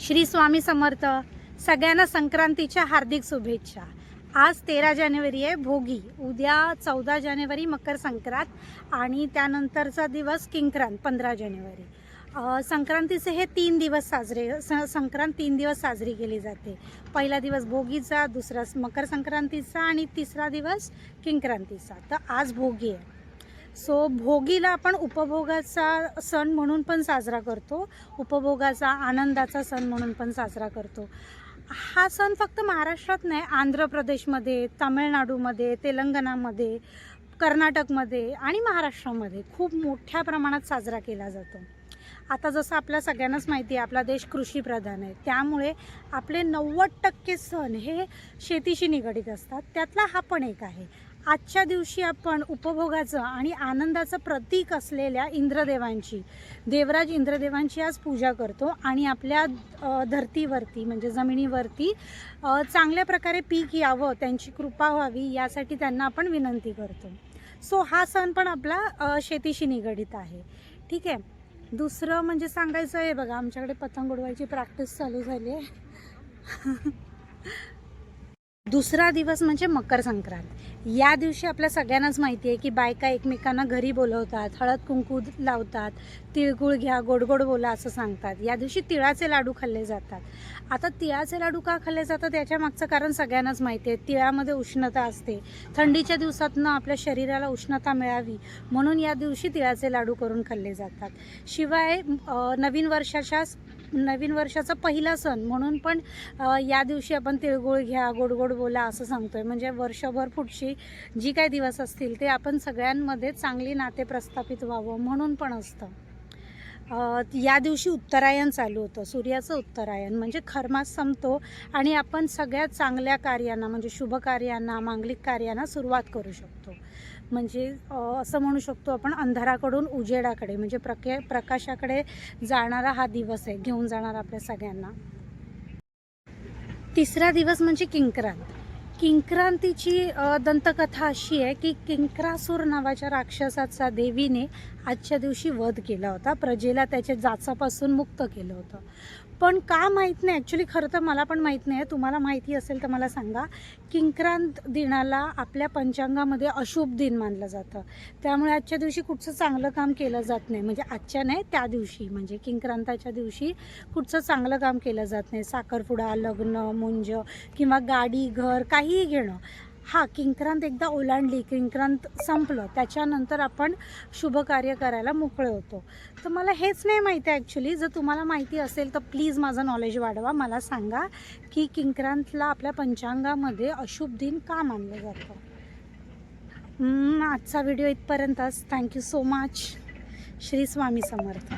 श्री स्वामी समर्थ सगळ्यांना संक्रांतीच्या हार्दिक शुभेच्छा. आज तेरा जानेवारी आहे भोगी. उद्या चौदा जानेवारी मकर संक्रांत आणि त्यानंतरचा दिवस किंक्रांत पंधरा जानेवारी. संक्रांतीचे हे तीन दिवस साजरे स संक्रांत तीन दिवस साजरी केली जाते. पहिला दिवस भोगीचा दुसरा मकर संक्रांतीचा आणि तिसरा दिवस किंक्रांतीचा. तर आज भोगी आहे. सो भोगीला आपण उपभोगाचा सण म्हणून पण साजरा करतो. उपभोगाचा आनंदाचा सण म्हणून पण साजरा करतो. हा सण फक्त महाराष्ट्रात नाही आंध्र प्रदेशमध्ये तामिळनाडूमध्ये तेलंगणामध्ये कर्नाटकमध्ये आणि महाराष्ट्रामध्ये खूप मोठ्या प्रमाणात साजरा केला जातो. आता जसं आपल्या सगळ्यांनाच माहिती आहे आपला देश कृषीप्रधान आहे. त्यामुळे आपले नव्वद टक्के सण हे शेतीशी निगडीत असतात. त्यातला हा पण एक आहे. आजच्या दिवशी आपण उपभोगाचं आणि आनंदाचं प्रतीक असलेल्या इंद्रदेवांची देवराज इंद्रदेवांची आज पूजा करतो आणि आपल्या धरतीवरती म्हणजे जमिनीवरती चांगल्या प्रकारे पीक यावं त्यांची कृपा व्हावी यासाठी त्यांना आपण विनंती करतो. सो हा सण पण आपला शेतीशी निगडीत आहे. ठीक आहे? दुसरं म्हणजे सांगायचं आहे बघा आमच्याकडे पतंग उडवायची प्रॅक्टिस चालू झाली आहे. दुसरा दिवस म्हणजे मकर संक्रांत. या दिवशी आपल्या सगळ्यांनाच माहिती आहे की बायका एकमेकांना घरी बोलवतात हळद कुंकू लावतात तिळगुळ घ्या गोड गोड बोला असं सांगतात. या दिवशी तिळाचे लाडू खाल्ले जातात. आता तिळाचे लाडू का खाल्ले जातात याच्या मागचं कारण सगळ्यांनाच माहिती आहे. तिळामध्ये उष्णता असते. थंडीच्या दिवसातनं आपल्या शरीराला उष्णता मिळावी म्हणून या दिवशी तिळाचे लाडू करून खाल्ले जातात. शिवाय नवीन वर्षाच्या नवीन वर्षाचा पहिला सण. म्हणून पण या दिवशी आपण तिळगुळ घ्या गोड गोड बोला असं सांगतोय. म्हणजे वर्षभर पुढची जी काही दिवस असतील ते आपण सगळ्यांमध्ये चांगली नाते प्रस्थापित व्हावं म्हणून पण असतं. या दिवशी उत्तरायण चालू होतं. सूर्याचं उत्तरायण. म्हणजे खरमास संपतो आणि आपण सगळ्यात चांगल्या कार्यांना म्हणजे शुभ कार्यांना मांगलिक कार्यांना सुरुवात करू शकतो. म्हणजे असं म्हणू शकतो आपण अंधाराकडून उजेडाकडे म्हणजे प्रके प्रकाशाकडे जाणारा हा दिवस आहे घेऊन जाणार आपल्या सगळ्यांना. तिसरा दिवस म्हणजे किंक्रांत. किंक्रांतीची दंतकथा अशी आहे की किंक्रासूर नावाच्या राक्षसाचा देवीने आजच्या दिवशी वध केला होता. प्रजेला त्याच्या जाचापासून मुक्त केलं होतं. पण का माहीत नाही ॲक्च्युली खरं तर मला पण माहीत नाही. तुम्हाला माहिती असेल तर मला सांगा. किंक्रांत दिनाला आपल्या पंचांगामध्ये अशुभ दिन मानलं जातं. त्यामुळे आजच्या दिवशी कुठचं चांगलं काम केलं जात नाही. म्हणजे आजच्या नाही त्या दिवशी. म्हणजे किंक्रांताच्या दिवशी कुठचं चांगलं काम केलं जात नाही. साखरपुडा लग्न मुंज किंवा गाडी घर काहीही घेणं. हा किंक्रांत एकदा ओलांडली किंक्रांत संपलं त्याच्यानंतर आपण शुभ कार्य करायला मोकळे होतो. तर मला हेच नाही माहिती आहे ॲक्च्युली जर तुम्हाला माहिती असेल तर प्लीज माझं नॉलेज वाढवा. मला सांगा की किंक्रांतला आपल्या पंचांगामध्ये अशुभ दिन का मानलं जातं? आजचा व्हिडिओ इथपर्यंतच thank you so much Shri Swami Samarth.